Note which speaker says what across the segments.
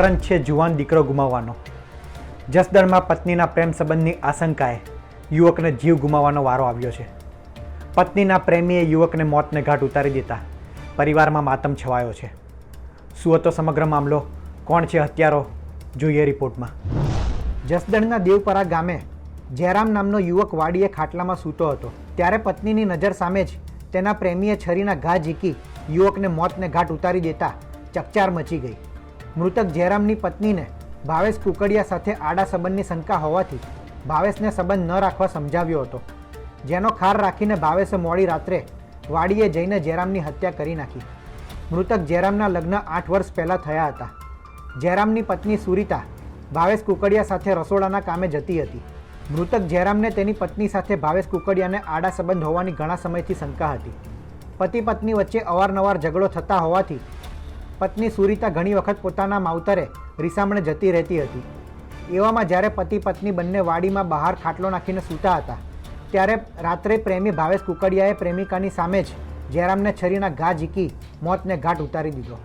Speaker 1: આક્રંત છે જુવાન દીકરો ગુમાવવાનો. જસદણમાં પત્નીના પ્રેમ સંબંધની આશંકાએ યુવકને જીવ ગુમાવવાનો વારો આવ્યો છે. પત્નીના પ્રેમીએ યુવકને મોતને ઘાટ ઉતારી દેતા પરિવારમાં માતમ છવાયો છે. શું હતો સમગ્ર મામલો? કોણ છે હત્યારો? જોઈએ રિપોર્ટમાં. જસદણના દેવપરા ગામે જયરામ નામનો યુવક વાડીએ ખાટલામાં સૂતો હતો. ત્યારે પત્નીની નજર સામે જ તેના પ્રેમીએ છરીના ઘા ઝીકી યુવકને મોતને ઘાટ ઉતારી દેતા ચકચાર મચી ગઈ. મૃતક જયરામની પત્નીને ભાવેશ કુકડિયા સાથે આડા સંબંધની શંકા હોવાથી ભાવેશને સંબંધ ન રાખવા સમજાવ્યો હતો. જેનો ખાર રાખીને ભાવેશે મોડી રાત્રે વાડીએ જઈને જયરામની હત્યા કરી નાખી. મૃતક જયરામના લગ્ન આઠ વર્ષ પહેલાં થયા હતા. જયરામની પત્ની સુરિતા ભાવેશ કુકડિયા સાથે રસોડાના કામે જતી હતી. મૃતક જયરામને તેની પત્ની સાથે ભાવેશ કુકડિયાને આડા સંબંધ હોવાની ઘણા સમયથી શંકા હતી. પતિ પત્ની વચ્ચે અવારનવાર ઝઘડો થતા હોવાથી પત્ની સુરિતા ઘણી વખત પોતાના માવતરે રીસામણે જતી રહેતી હતી. એવામાં જ્યારે પતિ પત્ની બંને વાડીમાં બહાર ખાટલો નાખીને સૂતા હતા ત્યારે રાત્રે પ્રેમી ભાવેશ કુકડિયાએ પ્રેમિકાની સામે જ જયરામને છરીના ઘા ઝીકી મોતને ઘાટ ઉતારી દીધો.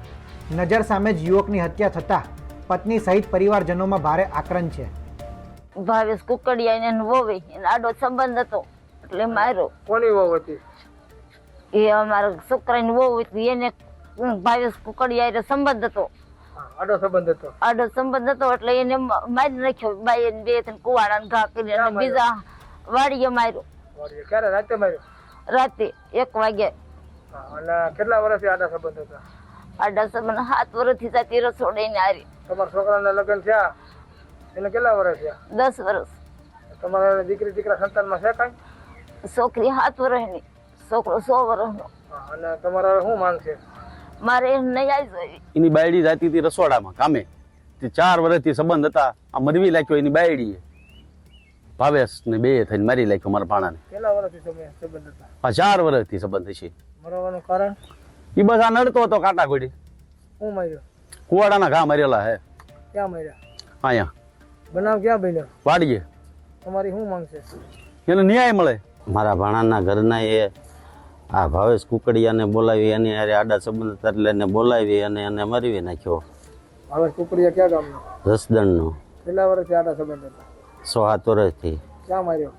Speaker 1: નજર સામે જ યુવકની હત્યા થતાં પત્ની સહિત પરિવારજનોમાં ભારે આક્રંદ છે.
Speaker 2: ભાવેશ કુકડિયા એને વોવે એનો આડો સંબંધ હતો એટલે માર્યો.
Speaker 3: કોની વહુ હતી?
Speaker 2: એ અમારા છોકરાની વહુ હતી એને ભાવેશ કુકડિયા એટલે સંબંધ હતો.
Speaker 3: આડો સંબંધ હતો.
Speaker 2: આડો સંબંધ હતો એટલે એને મારી નાખ્યો. બાઈ બે ત્રણ કુવાડા ઘા કરી અને બીજા વાડીએ માર્યો.
Speaker 3: ક્યારે? રાતે માર્યો?
Speaker 2: રાતે એક વાગે.
Speaker 3: અને કેટલા વર્ષથી આડા સંબંધ હતા?
Speaker 2: આડા સંબંધ સાત વર્ષથી જાતી રસોડે ને હારી.
Speaker 3: તમારા છોકરાના લગ્ન થયા? એને કેટલા વર્ષ થયા?
Speaker 2: દસ વર્ષ.
Speaker 3: તમારા દીકરી દીકરા સંતાનમાં છે કાંઈ?
Speaker 2: છોકરી હાથ વર્ષની. છોકરો સો વર્ષનો.
Speaker 3: અને તમારા શું માન છે?
Speaker 2: મારે નહીં આવી જોઈ
Speaker 4: એની બાયડી જાતી હતી રસોડામાં કામે. તે ચાર વર્ષથી સંબંધ હતા આ મરવી લાગ્યો એની બાયડીએ. ભાવેશ ને બે થઈને મારી લાગ્યો મારા પાણાને
Speaker 3: કેટલા વર્ષથી સંબંધ હતા?
Speaker 4: આ ચાર વર્ષથી સંબંધ છે.
Speaker 3: મરવાનું કારણ?
Speaker 4: એ બસ આ નડતો હતો કાંટા ગોડી
Speaker 3: હું માર્યો?
Speaker 4: કુવાડાના ઘા મારેલા હે.
Speaker 3: ક્યાં માર્યા?
Speaker 4: અહીંયા.
Speaker 3: બનાવ ક્યાં બન્યો?
Speaker 4: વાડીએ.
Speaker 3: તમારી શું માંગ છે?
Speaker 4: એને ન્યાય મળે.
Speaker 5: મારા ભાણાના ઘરના એ આ ભાવેશ કુકડિયાને બોલાવી એની હારે આડા સંબંધ એટલે એને બોલાવી અને એને મરવી નાખ્યો.
Speaker 3: ભાવેશ કુકડિયા ક્યાં ગામનો?
Speaker 5: જસદણનો.
Speaker 3: કેટલા વર્ષથી આડા સંબંધ હતા?
Speaker 5: સો સાત વર્ષથી.
Speaker 3: ક્યાં માર્યો?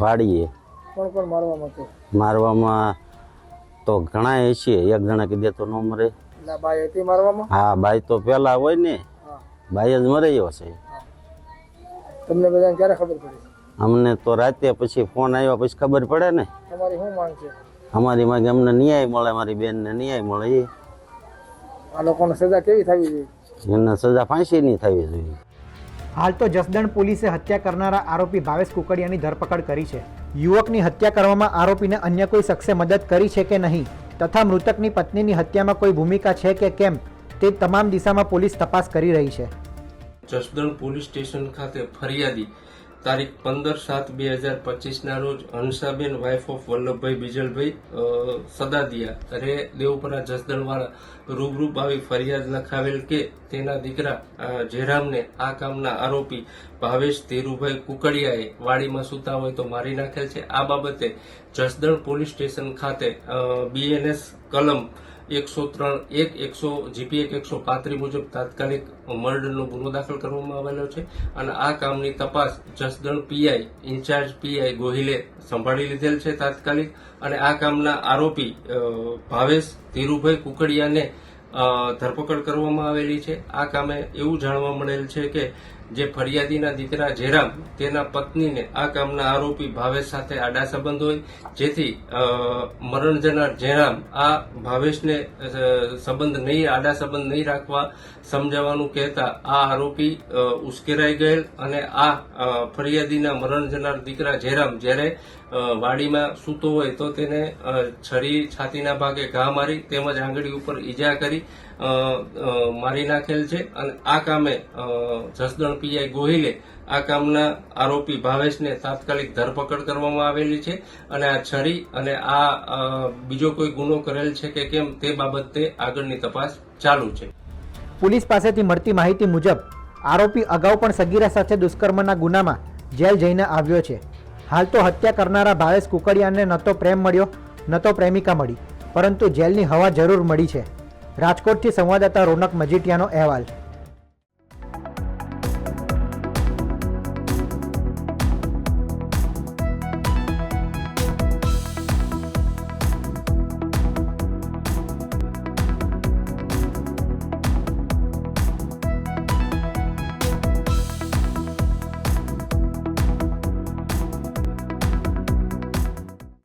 Speaker 5: વાડીએ.
Speaker 3: કોણ કોણ મારવામાં હતું?
Speaker 5: મારવામાં તો ઘણા છે એક જણા કીધે તો ન મરે.
Speaker 3: બાઈ હતી મારવામાં?
Speaker 5: હા બાઈ તો પેલા હોય ને
Speaker 3: ભાઈ
Speaker 5: બાઈ જ મરે એવો છે
Speaker 3: તમને બધાને ક્યારે ખબર પડી?
Speaker 5: અમને તો રાતે પછી ફોન આવ્યા પછી ખબર પડે ને.
Speaker 3: તમારી શું માંગ છે?
Speaker 5: અમારી માં અમને ન્યાય મળે મારી બેનને ન્યાય મળે એ
Speaker 3: આ લોકોને સજા કેવી થવી જોઈએ?
Speaker 5: એમને સજા ફાંસીની થવી જોઈએ.
Speaker 1: હાલ તો જસદણ પોલીસે હત્યા કરનારા આરોપી ભાવેશ કુકડિયાની ધરપકડ કરી છે. યુવકની હત્યા કરવામાં આરોપીને અન્ય કોઈ શખ્સે મદદ કરી છે કે નહીં? તથા મૃતકની પત્નીની હત્યામાં કોઈ ભૂમિકા છે કે કેમ? તે તમામ દિશામાં પોલીસ તપાસ કરી રહી છે.
Speaker 6: જસદણ પોલીસ સ્ટેશન ખાતે ફરિયાદી તારીખ પંદર સાત બે હજાર પચીસના રોજ હંસાબેન વાઇફ ઓફ વલ્લભભાઈ બીજલભાઈ સદાદિયા રે દેવપરા જસદણવાળા રૂબરૂ આવી ફરિયાદ લખાવેલ કે તેના દીકરા જયરામને આ કામના આરોપી ભાવેશ ધીરુભાઈ કુકડિયાએ વાડીમાં સૂતા હોય તો મારી નાખેલ છે. આ બાબતે જસદણ પોલીસ સ્ટેશન ખાતે બીએનએસ કલમ એકસો ત્રણ, એક એકસો, જીપી એક એકસો પાંત્રીસ મુજબ તાત્કાલિક મર્ડરનો ગુનો દાખલ કરવામાં આવેલો છે અને આ કામની તપાસ જસદણ પીઆઈ ઇન્ચાર્જ પીઆઈ ગોહિલે સંભાળી લીધેલ છે તાત્કાલિક અને આ કામના આરોપી ભાવેશ ધીરુભાઈ કુકડિયાને ધરપકડ કરવામાં આવેલી છે. આ કામે એવું જાણવા મળેલ છે કે જે ફરિયાદીના દીકરા જયરામ તેના પત્નીને આ કામના આરોપી ભાવેશ સાથે આડા સંબંધ હોય જેથી મરણ જનાર જયરામ આ ભાવેશને સંબંધ નહીં આડા સંબંધ નહીં રાખવા સમજાવવાનું કહેતા આ આરોપી ઉશ્કેરાઈ ગયેલ અને આ ફરિયાદીના મરણ જનાર દીકરા જયરામ જ્યારે વાડીમાં સૂતો હોય તો તેને છરી છાતીના ભાગે ઘા મારી તેમજ આંગળી ઉપર ઈજા કરી મારી નાખેલ છે અને આ કામે અ, પીઆઈ ગોહિલે આ કામના આરોપી ભાવેશને તાત્કાલિક ધરપકડ કરવામાં આવેલી છે અને આ છરી અને આ બીજો કોઈ ગુનો કરેલ છે કે કેમ તે બાબતે આગળની તપાસ ચાલુ છે.
Speaker 1: પોલીસ પાસેથી મળતી માહિતી મુજબ, આરોપી અગાઉ પણ સગીરા સાથે દુષ્કર્મના ગુનામાં જેલ જઈને આવ્યો છે. હાલ તો હત્યા કરનારા ભાવેશ કુકડિયાને ન તો પ્રેમ મળ્યો, ન તો પ્રેમિકા મળી, પરંતુ જેલની હવા જરૂર મળી છે. રાજકોટથી સંવાદદાતા રોનક મજીટિયાનો અહેવાલ.